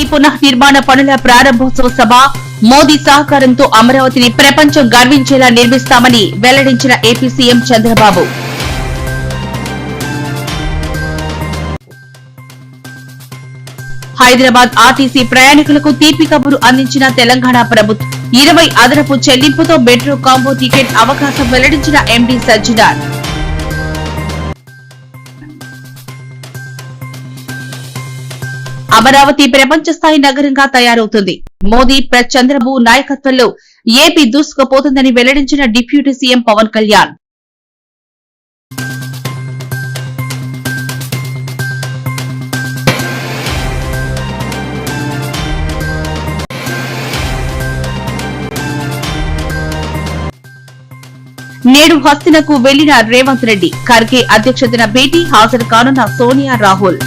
అమరావతి పునఃనిర్మాణ పనుల ప్రారంభోత్సవ సభ మోదీ సహకారంతో అమరావతిని ప్రపంచం గర్వించేలా నిర్మిస్తామని వెల్లడించిన AP CM Chandrababu. Hyderabad RTC ప్రయాణికులకు తీపి కబురు అందించిన తెలంగాణ ప్రభుత్వం. ఇరవై అదనపు చెల్లింపుతో మెట్రో కాంబో టికెట్ అవకాశం వెల్లడించిన ఎండీ సజ్జినార్. అమరావతి ప్రపంచ స్థాయి నగరంగా తయారవుతుంది. మోదీ ప్ర చంద్రబాబు నాయకత్వంలో ఏపీ దూసుకుపోతుందని వెల్లడించిన డిప్యూటీ సీఎం పవన్ కళ్యాణ్. నేడు హస్తినకు వెళ్ళిన రేవంత్ రెడ్డి ఖర్గే అధ్యక్షతన భేటీ హాజరు కానున్న సోనియా రాహుల్.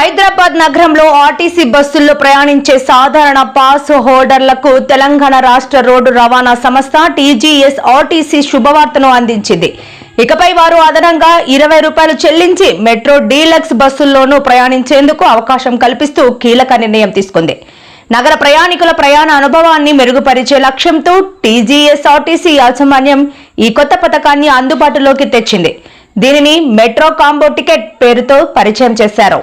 హైదరాబాద్ నగరంలో ఆర్టీసీ బస్సుల్లో ప్రయాణించే సాధారణ పాస్ హోల్డర్లకు తెలంగాణ రాష్ట్ర రోడ్డు రవాణా సంస్థ టీజీఎస్ ఆర్టీసీ శుభవార్తను అందించింది. ఇకపై వారు అదనంగా ఇరవై రూపాయలు చెల్లించి మెట్రో డీలక్స్ బస్సుల్లోనూ ప్రయాణించేందుకు అవకాశం కల్పిస్తూ కీలక నిర్ణయం తీసుకుంది. నగర ప్రయాణికుల ప్రయాణ అనుభవాన్ని మెరుగుపరిచే లక్ష్యంతో టీజీఎస్ ఆర్టీసీ యాజమాన్యం ఈ కొత్త పథకాన్ని అందుబాటులోకి తెచ్చింది. దీనిని మెట్రో కాంబో టికెట్ పేరుతో పరిచయం చేశారు.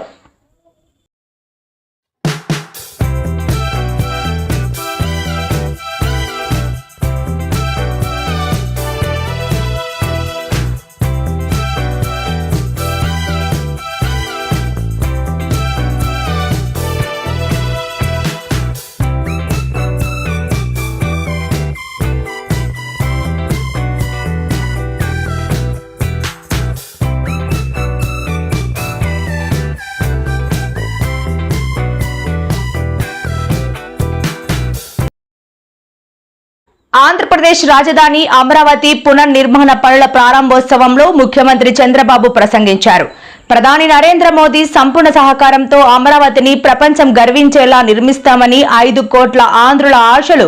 ఆంధ్రప్రదేశ్ రాజధాని అమరావతి పునర్నిర్మాణ పనుల ప్రారంభోత్సవంలో ముఖ్యమంత్రి చంద్రబాబు ప్రసంగించారు. ప్రధాని నరేంద్ర మోదీ సంపూర్ణ సహకారంతో అమరావతిని ప్రపంచం గర్వించేలా నిర్మిస్తామని ఐదు కోట్ల ఆంధ్రుల ఆశలు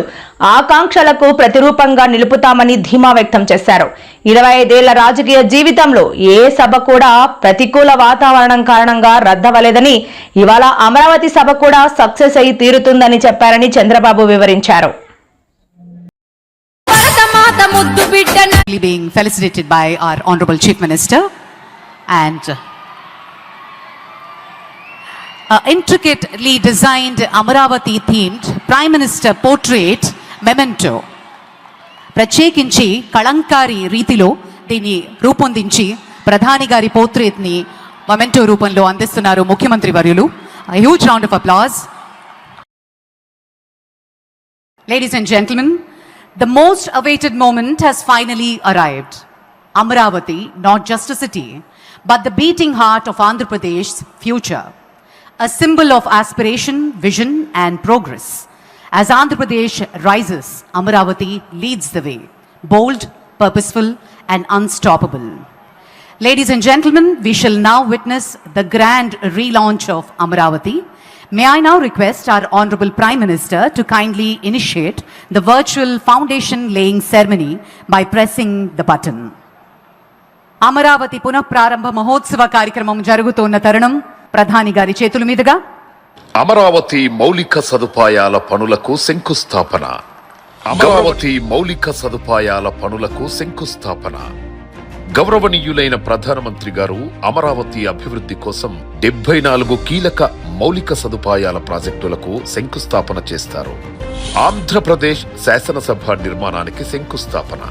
ఆకాంక్షలకు ప్రతిరూపంగా నిలుపుతామని ధీమా వ్యక్తం చేశారు. ఇరవై ఐదేళ్ళ రాజకీయ జీవితంలో ఏ సభ కూడా ప్రతికూల వాతావరణం కారణంగా రద్దవలేదని ఇవాళ అమరావతి సభ కూడా సక్సెస్ అయి తీరుతుందని చెప్పారని చంద్రబాబు వివరించారు. భరతమాత ముద్దు బిడ్డన being felicitated by our Honorable Chief Minister and uh, intricately designed Amaravati themed Prime Minister portrait memento. ప్రత్యేకించి కళంకారి రీతిలో దీన్ని రూపొందించి ప్రధాని గారి పోర్ట్రేట్ని మొమెంటో రూపంలో అందిస్తున్నారు ముఖ్యమంత్రి వర్యులు huge round of applause Ladies and gentlemen, the most awaited moment has finally arrived. Amaravati, not just a city, but the beating heart of Andhra Pradesh's future. A symbol of aspiration, vision, and progress. As Andhra Pradesh rises, Amaravati leads the way. Bold, purposeful, and unstoppable. Ladies and gentlemen, we shall now witness the grand relaunch of Amaravati. May I now request our Honorable Prime Minister to kindly initiate the virtual foundation laying ceremony by pressing the button. Amaravati పునఃప్రారంభ మహోత్సవ కార్యక్రమం జరుగుతున్న తరుణం ప్రధాని గారి చేతుల మీదుగా అమరావతి మౌలిక సదుపాయాల పనులకు శంకుస్థాపన అమరావతి మౌలిక సదుపాయాల పనులకు శంకుస్థాపన గౌరవనీయులైన ప్రధానమంత్రి గారు అమరావతి అభివృద్ధి కోసం డెబ్బై నాలుగు కీలక మౌలిక సదుపాయాల ప్రాజెక్టులకు శంకుస్థాపన చేస్తారు. ఆంధ్రప్రదేశ్ శాసనసభ నిర్మాణానికి శంకుస్థాపన.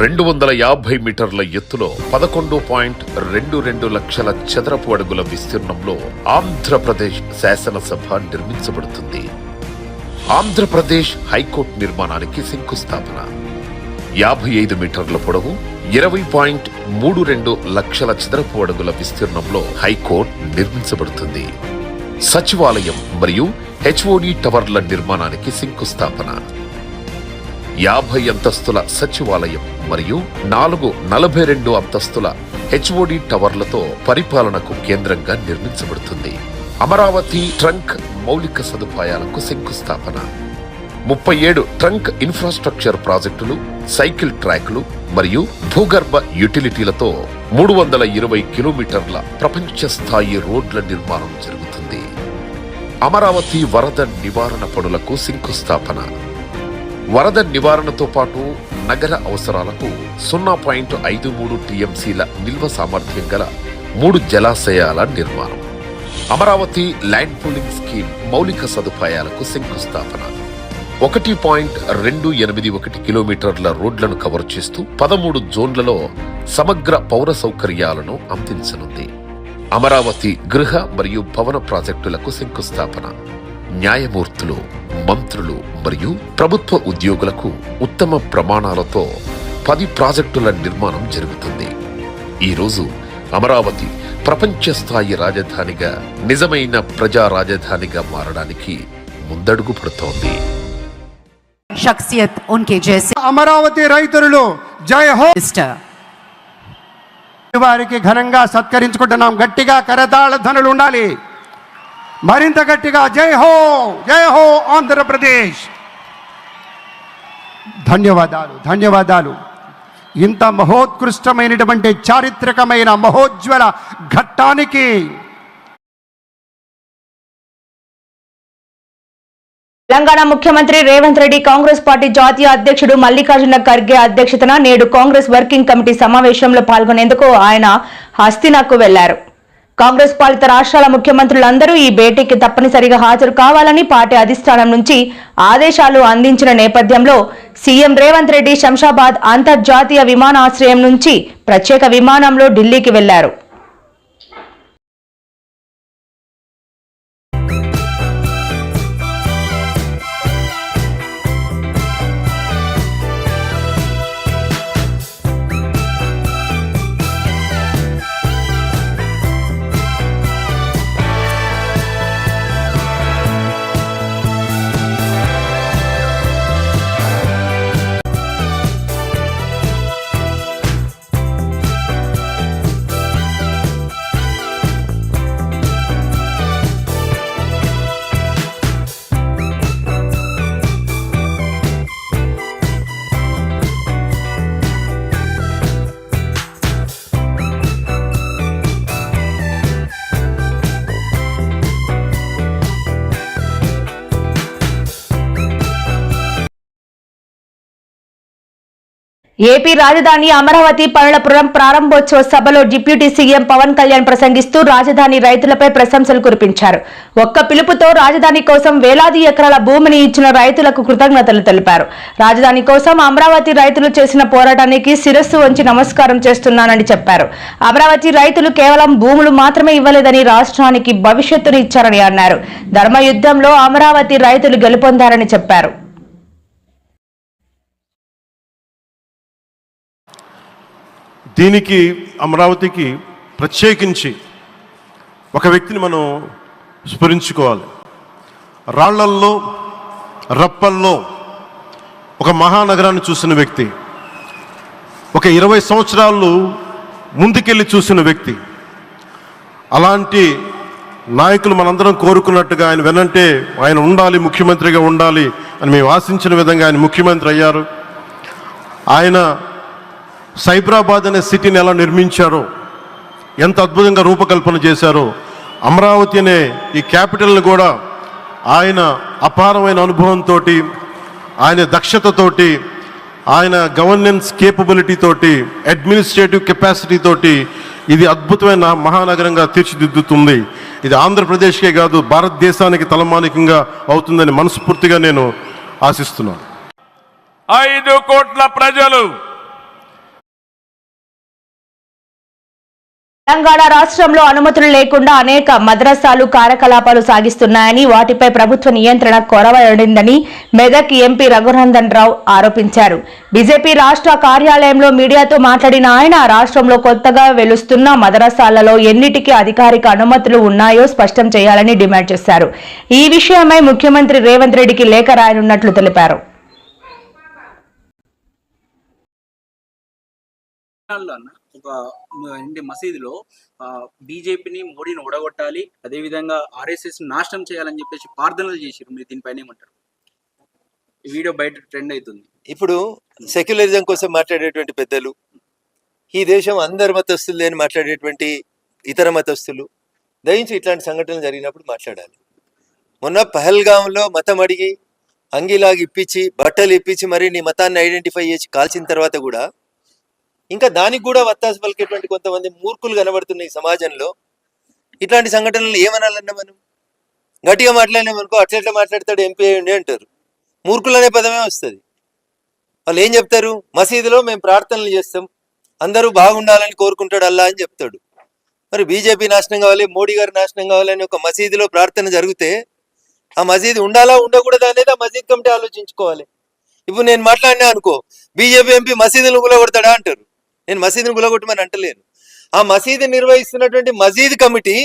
రెండు వందల యాభై మీటర్ల ఎత్తులో పదకొండు పాయింట్ రెండు రెండు లక్షల చదరపు అడుగుల విస్తీర్ణంలో ఆంధ్రప్రదేశ్ శాసనసభ నిర్మించబడుతుంది. ఆంధ్రప్రదేశ్ హైకోర్టు నిర్మాణానికి శంకుస్థాపన. యాభై ఐదు మీటర్ల పొడవు ఇరవై పాయింట్ మూడు రెండు లక్షల చదరపు అడుగుల విస్తీర్ణంలో హైకోర్టు నిర్మించబడుతుంది. సచివాలయం మరియు హెచ్ఓడి టవర్ల నిర్మాణానికి శంకుస్థాపన. యాభై అంతస్తుల సచివాలయం మరియు నాలుగు నలభై రెండు అంతస్తుల హెచ్ఓడి టవర్లతో పరిపాలనకు కేంద్రంగా నిర్మించబడుతుంది. అమరావతి ట్రంక్ మౌలిక సదుపాయాలకు శంకుస్థాపన. ముప్పై ఏడు ట్రంక్ ఇన్ఫ్రాస్ట్రక్చర్ ప్రాజెక్టులు సైకిల్ ట్రాక్లు మరియు భూగర్భ యుటిలిటీలతో మూడు వందల ఇరవై కిలోమీటర్ల ప్రపంచ స్థాయి రోడ్ల నిర్మాణం జరుగుతుంది. అమరావతి వరద నివారణ పనులకు శంకుస్థాపన. వరద నివారణతో పాటు నగర అవసరాలకు సున్నా పాయింట్ ఐదు మూడు టీఎంసీల నిల్వ సామర్థ్యం గల మూడు జలాశయాల నిర్మాణం. అమరావతి ల్యాండ్ పూలింగ్ స్కీమ్ మౌలిక సదుపాయాలకు శంకుస్థాపన. ఒకటి పాయింట్ రెండు ఎనిమిది ఒకటి కిలోమీటర్ల రోడ్లను కవర్ చేస్తూ పదమూడు జోన్లలో సమగ్ర పౌర సౌకర్యాలను అందించనుంది. అమరావతి గృహ మరియు భవన ప్రాజెక్టులకు శంకుస్థాపన న్యాయమూర్తులు మంత్రులు మరియు ప్రభుత్వ ఉద్యోగులకు ఉత్తమ ప్రమాణాలతో పది ప్రాజెక్టుల నిర్మాణం జరుగుతుంది ఈరోజు అమరావతి ప్రపంచ స్థాయి రాజధానిగా నిజమైన ప్రజా రాజధానిగా మారడానికి ముందడుగు పడుతోంది शख्सियत उनके जैसे అమరావతి రైతులు జై హో मिस्टर వారికి ఘనంగా సత్కరించుకుంటున్నాం. గట్టిగా కరతాళ ధనులు ఉండాలి. మరింత గట్టిగా జై హో జై హో ఆంధ్రప్రదేశ్. ధన్యవాదాలు ధన్యవాదాలు. ఇంత మహోత్కృష్టమైనటువంటి చారిత్రకమైన మహోజ్వల ఘట్టానికి తెలంగాణ ముఖ్యమంత్రి రేవంత్ రెడ్డి కాంగ్రెస్ పార్టీ జాతీయ అధ్యక్షుడు మల్లికార్జున ఖర్గే అధ్యక్షతన నేడు కాంగ్రెస్ వర్కింగ్ కమిటీ సమావేశంలో పాల్గొనేందుకు ఆయన హస్తినాకు వెళ్ళారు. కాంగ్రెస్ పాలిత రాష్ట్రాల ముఖ్యమంత్రులందరూ ఈ భేటీకి తప్పనిసరిగా హాజరు కావాలని పార్టీ అధిష్టానం నుంచి ఆదేశాలు అందించిన నేపథ్యంలో సీఎం రేవంత్ రెడ్డి శంషాబాద్ అంతర్జాతీయ విమానాశ్రయం నుంచి ప్రత్యేక విమానంలో ఢిల్లీకి వెళ్ళారు. ఏపీ రాజధాని అమరావతి పనుల ప్రారంభోత్సవ సభలో డిప్యూటీ సీఎం పవన్ కళ్యాణ్ ప్రసంగిస్తూ రాజధాని రైతులపై ప్రశంసలు కురిపించారు. ఒక్క పిలుపుతో రాజధాని కోసం వేలాది ఎకరాల భూమిని ఇచ్చిన రైతులకు కృతజ్ఞతలు తెలిపారు. రాజధాని కోసం అమరావతి రైతులు చేసిన పోరాటానికి శిరస్సు వంచి నమస్కారం చేస్తున్నానని చెప్పారు. అమరావతి రైతులు కేవలం భూములు మాత్రమే ఇవ్వలేదని రాష్ట్రానికి భవిష్యత్తును ఇచ్చారని అన్నారు. ధర్మ యుద్ధంలో అమరావతి రైతులు గెలుపొందారని చెప్పారు. దీనికి అమరావతికి ప్రత్యేకించి ఒక వ్యక్తిని మనం స్మరించుకోవాలి. రాళ్ళల్లో రప్పల్లో ఒక మహానగరాన్ని చూసిన వ్యక్తి ఒక ఇరవై సంవత్సరాలు ముందుకెళ్ళి చూసిన వ్యక్తి అలాంటి నాయకులు మనందరం కోరుకున్నట్టుగా ఆయన వెనంటే ఆయన ఉండాలి ముఖ్యమంత్రిగా ఉండాలి అని మేము ఆశించిన విధంగా ఆయన ముఖ్యమంత్రి అయ్యారు. ఆయన సైబరాబాద్ అనే సిటీని ఎలా నిర్మించారో ఎంత అద్భుతంగా రూపకల్పన చేశారో అమరావతి అనే ఈ క్యాపిటల్ని కూడా ఆయన అపారమైన అనుభవంతో ఆయన దక్షతతోటి ఆయన గవర్నెన్స్ కేపబిలిటీ తోటి అడ్మినిస్ట్రేటివ్ కెపాసిటీ తోటి ఇది అద్భుతమైన మహానగరంగా తీర్చిదిద్దుతుంది. ఇది ఆంధ్రప్రదేశ్కే కాదు భారతదేశానికి తలమానికంగా అవుతుందని మనస్ఫూర్తిగా నేను ఆశిస్తున్నాను. ఐదు కోట్ల ప్రజలు తెలంగాణ రాష్ట్రంలో అనుమతులు లేకుండా అనేక మద్రసాలు కార్యకలాపాలు సాగిస్తున్నాయని వాటిపై ప్రభుత్వ నియంత్రణ కొరవడిందని మెదక్ ఎంపీ రఘునందన్ రావు ఆరోపించారు. బీజేపీ రాష్ట్ర కార్యాలయంలో మీడియాతో మాట్లాడిన ఆయన రాష్ట్రంలో కొత్తగా వెలుస్తున్న మదరసాలలో ఎన్నిటికీ అధికారిక అనుమతులు ఉన్నాయో స్పష్టం చేయాలని డిమాండ్ చేశారు. ఈ విషయమై ముఖ్యమంత్రి రేవంత్ రెడ్డికి లేఖ రాయనున్నట్లు తెలిపారు. అన్న మసీదులో బీజేపీని మోడీని ఓడగొట్టాలి అదేవిధంగా ఆర్ఎస్ఎస్ నాశనం చేయాలని చెప్పేసి ప్రార్థనలు చేశారు మీరు దీనిపైన ఏమంటారు? వీడియో బయట ట్రెండ్ అవుతుంది ఇప్పుడు సెక్యులరిజం కోసం మాట్లాడేటువంటి పెద్దలు ఈ దేశం అందరి మతస్థులు అని మాట్లాడేటువంటి ఇతర మతస్థులు దయించి ఇట్లాంటి సంఘటనలు జరిగినప్పుడు మాట్లాడాలి. మొన్న పహల్గాంలో మతం అడిగి అంగిలాగి ఇప్పించి బట్టలు ఇప్పించి మరి నీ మతాన్ని ఐడెంటిఫై చేసి కాల్చిన తర్వాత కూడా ఇంకా దానికి కూడా వత్తాసు పలికేటువంటి కొంతమంది మూర్ఖులు కనబడుతున్నాయి సమాజంలో. ఇట్లాంటి సంఘటనలు ఏమనాలన్నా మనం? గట్టిగా మాట్లాడినామనుకో అట్లెట్లా మాట్లాడతాడు ఎంపీ అయ్యండి అంటారు. మూర్ఖులు అనే పదమే వస్తుంది. వాళ్ళు ఏం చెప్తారు? మసీదులో మేము ప్రార్థనలు చేస్తాం. అందరూ బాగుండాలని కోరుకుంటాడు అల్లా అని చెప్తాడు. మరి బీజేపీ నాశనం కావాలి మోడీ గారు నాశనం కావాలని ఒక మసీదులో ప్రార్థన జరిగితే ఆ మసీదు ఉండాలా ఉండకూడదా అనేది ఆ మసీద్ కమిటీ ఆలోచించుకోవాలి. ఇప్పుడు నేను మాట్లాడినా అనుకో బీజేపీ ఎంపీ మసీదులు కూడా కొడతాడా అంటారు. నేను మసీదును గులగొట్టమని అంటలేను. ఆ మసీదు నిర్వహిస్తున్నటువంటి మసీద్ కమిటీ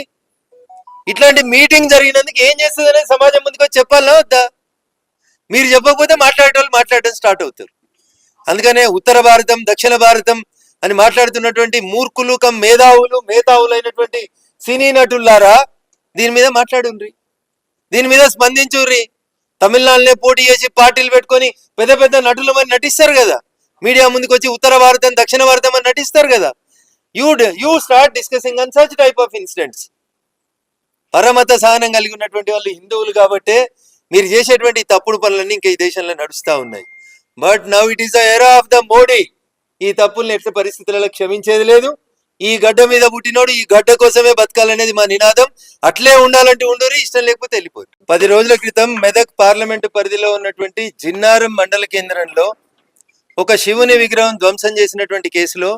ఇట్లాంటి మీటింగ్ జరిగినందుకు ఏం చేస్తుంది అనేది సమాజం ముందుకు వచ్చి చెప్పాలా వద్దా? మీరు చెప్పకపోతే మాట్లాడేటోళ్ళు మాట్లాడడం స్టార్ట్ అవుతారు. అందుకనే ఉత్తర భారతం దక్షిణ భారతం అని మాట్లాడుతున్నటువంటి మూర్ఖులు కం మేధావులు మేధావులైనటువంటి సినీ నటులారా దీని మీద మాట్లాడుండ్రి. దీని మీద స్పందించుర్రి. తమిళనాడులో పోటీ చేసి పార్టీలు పెట్టుకొని పెద్ద పెద్ద నటులు మరి నటిస్తారు కదా. మీడియా ముందుకు వచ్చి ఉత్తర భారతం దక్షిణ భారతం అని నటిస్తారు కదా. You you start discussing on such type of incidents పరమత సహనం కలిగి ఉన్నటువంటి వాళ్ళు హిందువులు కాబట్టే మీరు చేసేటువంటి తప్పుడు పనులన్నీ ఇంకా ఈ దేశంలో నడుస్తూ ఉన్నాయి. But now it is the era of the Modi ఈ తప్పుల్ని ఎట్ల పరిస్థితులలో క్షమించేది లేదు. ఈ గడ్డ మీద పుట్టినోడు ఈ గడ్డ కోసమే బతకాలనేది మా నినాదం. అట్లే ఉండాలంటే ఉండరు ఇష్టం లేకపోతే వెళ్ళిపోరు. పది రోజుల క్రితం మెదక్ పార్లమెంటు పరిధిలో ఉన్నటువంటి జిన్నారం మండల కేంద్రంలో ఒక శివుని విగ్రహం ధ్వంసం చేసినటువంటి కేసులో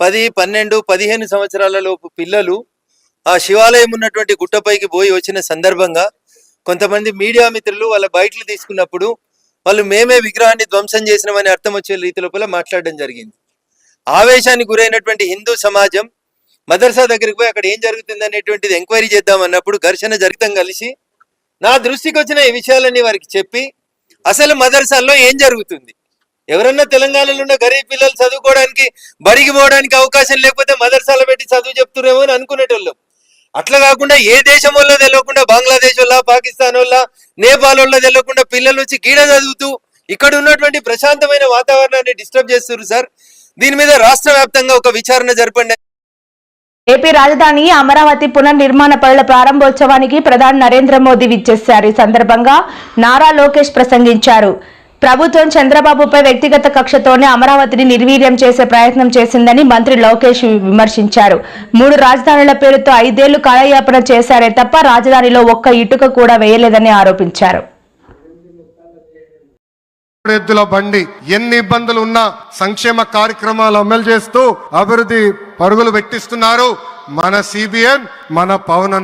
పది పన్నెండు పదిహేను సంవత్సరాల లోపు పిల్లలు ఆ శివాలయం ఉన్నటువంటి గుట్టపైకి పోయి వచ్చిన సందర్భంగా కొంతమంది మీడియా మిత్రులు వాళ్ళ బయటలు తీసుకున్నప్పుడు వాళ్ళు మేమే విగ్రహాన్ని ధ్వంసం చేసినామని అర్థం వచ్చే రీతి లోపల మాట్లాడడం జరిగింది. ఆవేశానికి గురైనటువంటి హిందూ సమాజం మదర్సా దగ్గరికి పోయి అక్కడ ఏం జరుగుతుంది అనేటువంటిది ఎంక్వైరీ చేద్దాం అన్నప్పుడు ఘర్షణ జరిగితం కలిసి నా దృష్టికి వచ్చిన ఈ విషయాలన్నీ వారికి చెప్పి అసలు మదర్సాల్లో ఏం జరుగుతుంది? ఎవరన్నా తెలంగాణలో ఉన్న గరీబ్ పిల్లలు చదువుకోవడానికి బడికి పోవడానికి అవకాశం లేకపోతే మదర్సాల పెట్టి చదువు చెప్తున్నామో అని అనుకునేటోళ్ళం. అట్లా కాకుండా ఏ దేశం వల్ల తెలియకుండా బంగ్లాదేశ్ వల్ల పాకిస్తాన్ వల్ల నేపాల్ వల్ల తెలియకుండా పిల్లలు వచ్చి గీడ చదువుతూ ఇక్కడ ఉన్నటువంటి ప్రశాంతమైన వాతావరణాన్ని డిస్టర్బ్ చేస్తున్నారు సార్. దీని మీద రాష్ట్ర వ్యాప్తంగా ఒక విచారణ జరపండి. ఏపీ రాజధాని అమరావతి పునర్నిర్మాణ పనుల ప్రారంభోత్సవానికి ప్రధాని నరేంద్ర మోదీ విచ్చేశారు. ఈ సందర్భంగా నారా లోకేష్ ప్రసంగించారు. ప్రభుత్వం చంద్రబాబుపై వ్యక్తిగత కక్షతోనే అమరావతిని నిర్వీర్యం చేసే ప్రయత్నం చేసిందని మంత్రి లోకేష్ విమర్శించారు. మూడు రాజధానుల పేరుతో ఐదేళ్ళు కాలయాపన చేశారే తప్ప రాజధానిలో ఒక్క ఇటుక కూడా వేయలేదని ఆరోపించారు. ఎద్దుల బండి ఎన్ని ఇబ్బందులు ఉన్నా సంక్షేమ కార్యక్రమాలు అమలు చేస్తూ అభివృద్ధి పరుగులు పెట్టిస్తున్నారు మన సిబిఎన్ మన పవన్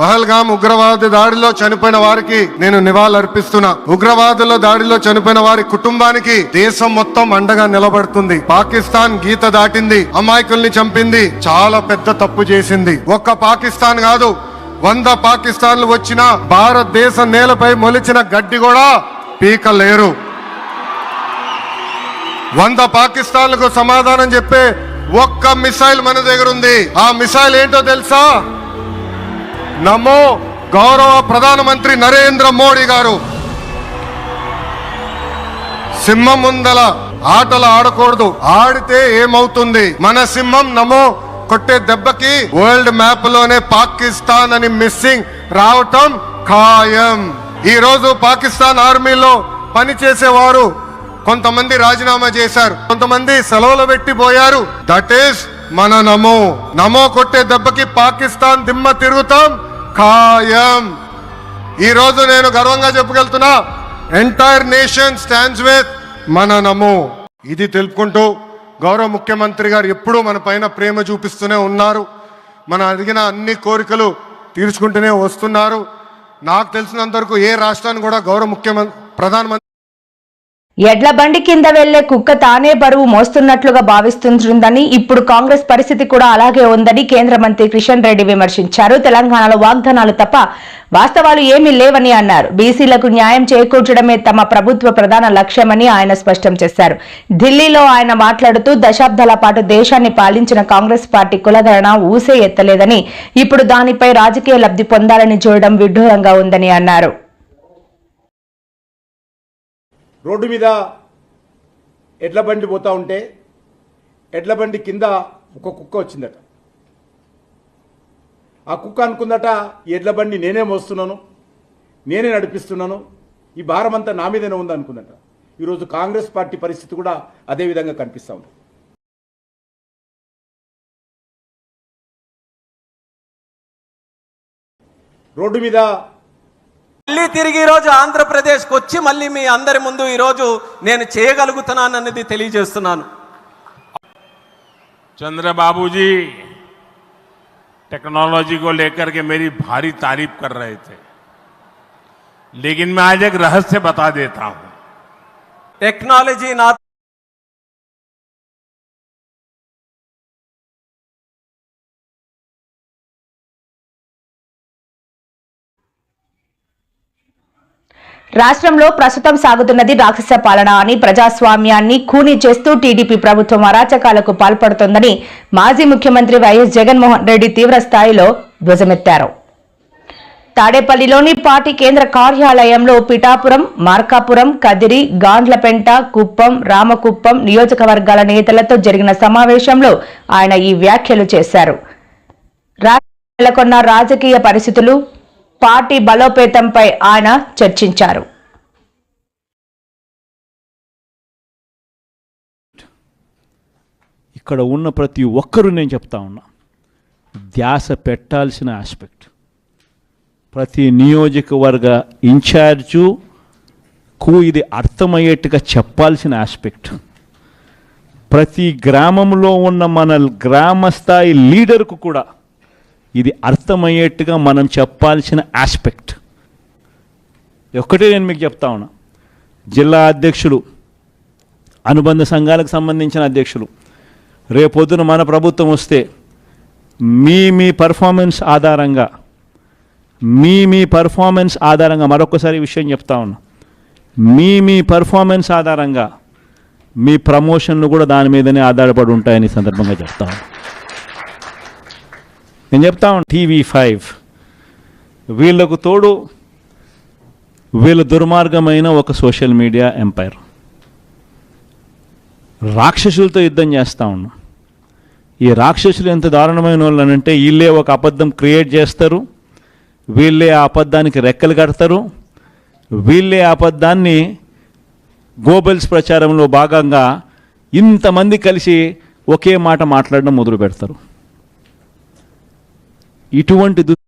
పహల్గాం ఉగ్రవాద దాడిలో చనిపోయిన వారికి నేను నివాళులర్పిస్తున్నా. ఉగ్రవాదుల దాడిలో చనిపోయిన వారి కుటుంబానికి దేశం మొత్తం అండగా నిలబడుతుంది. పాకిస్తాన్ గీత దాటింది. అమాయకుల్ని చంపింది. చాలా పెద్ద తప్పు చేసింది. ఒక్క పాకిస్తాన్ కాదు వంద పాకిస్తాన్లు వచ్చిన భారతదేశ నేలపై మొలిచిన గడ్డి కూడా పీకలేరు వంద పాకిస్తాన్లకు సమాధానం చెప్పే ఒక్క మిసైల్ మన దగ్గర ఉంది. ఆ మిసైల్ ఏంటో తెలుసా? నమో గౌరవ ప్రధానమంత్రి నరేంద్ర మోడీ గారు. సింహం ముందల ఆటలు ఆడకూడదు. ఆడితే ఏమవుతుంది? మన సింహం నమో కొట్టే దెబ్బకి వరల్డ్ మ్యాప్లోనే పాకిస్తాన్ అని మిస్సింగ్ రావటం ఖాయం. ఈ రోజు పాకిస్తాన్ ఆర్మీలో పనిచేసేవారు కొంతమంది రాజీనామా చేశారు. కొంతమంది సెలవులు పెట్టిపోయారు దట్ ఈస్ మన నమో. నమో కొట్టే దెబ్బకి పాకిస్తాన్ దిమ్మ తిరుగుతాం. ఖాయం. ఈరోజు నేను గర్వంగా చెప్పగలుగుతున్నా ఎంటైర్ నేషన్ స్టాండ్స్ విత్ మన నమో ఇది తెలుపుకుంటూ గౌరవ ముఖ్యమంత్రి గారు ఎప్పుడూ మన పైన ప్రేమ చూపిస్తూనే ఉన్నారు. మన అడిగిన అన్ని కోరికలు తీర్చుకుంటూనే వస్తున్నారు. నాకు తెలిసినంత వరకు ఏ రాష్ట్రాన్ని కూడా గౌరవ ముఖ్యమంత్రి ప్రధానమంత్రి ఎడ్ల బండి కింద వెళ్ళే కుక్క తానే బరువు మోస్తున్నట్లుగా భావిస్తుంటుందని ఇప్పుడు కాంగ్రెస్ పరిస్థితి కూడా అలాగే ఉందని కేంద్ర మంత్రి కిషన్ రెడ్డి విమర్శించారు. తెలంగాణలో వాగ్దానాలు తప్ప వాస్తవాలు ఏమీ లేవని అన్నారు. బీసీలకు న్యాయం చేకూర్చడమే తమ ప్రభుత్వ ప్రధాన లక్ష్యమని ఆయన స్పష్టం చేశారు. ఢిల్లీలో ఆయన మాట్లాడుతూ దశాబ్దాల పాటు దేశాన్ని పాలించిన కాంగ్రెస్ పార్టీ కులగణన ఊసే ఎత్తలేదని ఇప్పుడు దానిపై రాజకీయ లబ్ధి పొందాలని చూడడం విడ్డూరంగా ఉందని అన్నారు. రోడ్డు మీద ఎడ్ల బండి పోతూ ఉంటే ఎడ్ల బండి కింద ఒక కుక్క వచ్చిందట. ఆ కుక్క అనుకుందట ఈ ఎడ్ల బండి నేనే మోస్తున్నాను నేనే నడిపిస్తున్నాను ఈ భారం అంతా నా మీదనే ఉంది అనుకుందట. ఈరోజు కాంగ్రెస్ పార్టీ పరిస్థితి కూడా అదే విధంగా ఉంది. రోడ్డు మీద మళ్ళీ తిరిగి ఈరోజు ఆంధ్రప్రదేశ్కి వచ్చి మళ్ళీ మీ అందరి ముందు ఈరోజు నేను చేయగలుగుతున్నానన్నది తెలియజేస్తున్నాను चंद्रबाबू जी टेक्नोलॉजी को लेकर के मेरी भारी तारीफ कर रहे थे लेकिन मैं आज एक रहस्य बता देता हूं టెక్నాలజీ నా రాష్ట్రంలో ప్రస్తుతం సాగుతున్నది రాక్షస పాలన అని ప్రజాస్వామ్యాన్ని ఖూనీ చేస్తూ టీడీపీ ప్రభుత్వం అరాచకాలకు పాల్పడుతోందని మాజీ ముఖ్యమంత్రి వైఎస్ జగన్మోహన్ రెడ్డి తీవ్రస్థాయిలో ధ్వజమెత్తారు. తాడేపల్లిలోని పార్టీ కేంద్ర కార్యాలయంలో పిఠాపురం మార్కాపురం కదిరి గాండ్లపెంట కుప్పం రామకుప్పం నియోజకవర్గాల నేతలతో జరిగిన సమావేశంలో ఆయన ఈ వ్యాఖ్యలు చేశారు. నెలకొన్న రాజకీయ పరిస్థితులు పార్టీ బలోపేతంపై ఆయన చర్చించారు. ఇక్కడ ఉన్న ప్రతి ఒక్కరూ నేను చెప్తా ఉన్నా ధ్యాస పెట్టాల్సిన ఆస్పెక్ట్ ప్రతి నియోజకవర్గ ఇన్ఛార్జు కు ఇది అర్థమయ్యేట్టుగా చెప్పాల్సిన ఆస్పెక్ట్ ప్రతి గ్రామంలో ఉన్న మన గ్రామ స్థాయి లీడర్కు కూడా ఇది అర్థమయ్యేట్టుగా మనం చెప్పాల్సిన ఆస్పెక్ట్ ఒక్కటే నేను మీకు చెప్తా ఉన్నా. జిల్లా అధ్యక్షులు అనుబంధ సంఘాలకు సంబంధించిన అధ్యక్షులు రేపొద్దున మన ప్రభుత్వం వస్తే మీ మీ పర్ఫార్మెన్స్ ఆధారంగా మీ మీ పర్ఫార్మెన్స్ ఆధారంగా మరొకసారి విషయం చెప్తా ఉన్నా. మీ మీ పర్ఫార్మెన్స్ ఆధారంగా మీ ప్రమోషన్లు కూడా దాని మీదనే ఆధారపడి ఉంటాయని సందర్భంగా చెప్తా ఉన్నా. నేను చెప్తా ఉన్నా టీవీ ఫైవ్. వీళ్ళకు తోడు వీళ్ళ దుర్మార్గమైన ఒక సోషల్ మీడియా ఎంపైర్. రాక్షసులతో యుద్ధం చేస్తూ ఉన్నాం. ఈ రాక్షసులు ఎంత దారుణమైన వాళ్ళు అంటే వీళ్ళే ఒక అబద్ధం క్రియేట్ చేస్తారు వీళ్ళే ఆ అబద్ధానికి రెక్కలు కడతారు వీళ్ళే ఆ అబద్ధాన్ని గోబెల్స్ ప్రచారంలో భాగంగా ఇంతమంది కలిసి ఒకే మాట మాట్లాడడం మొదలు పెడతారు ఇటువంటి దు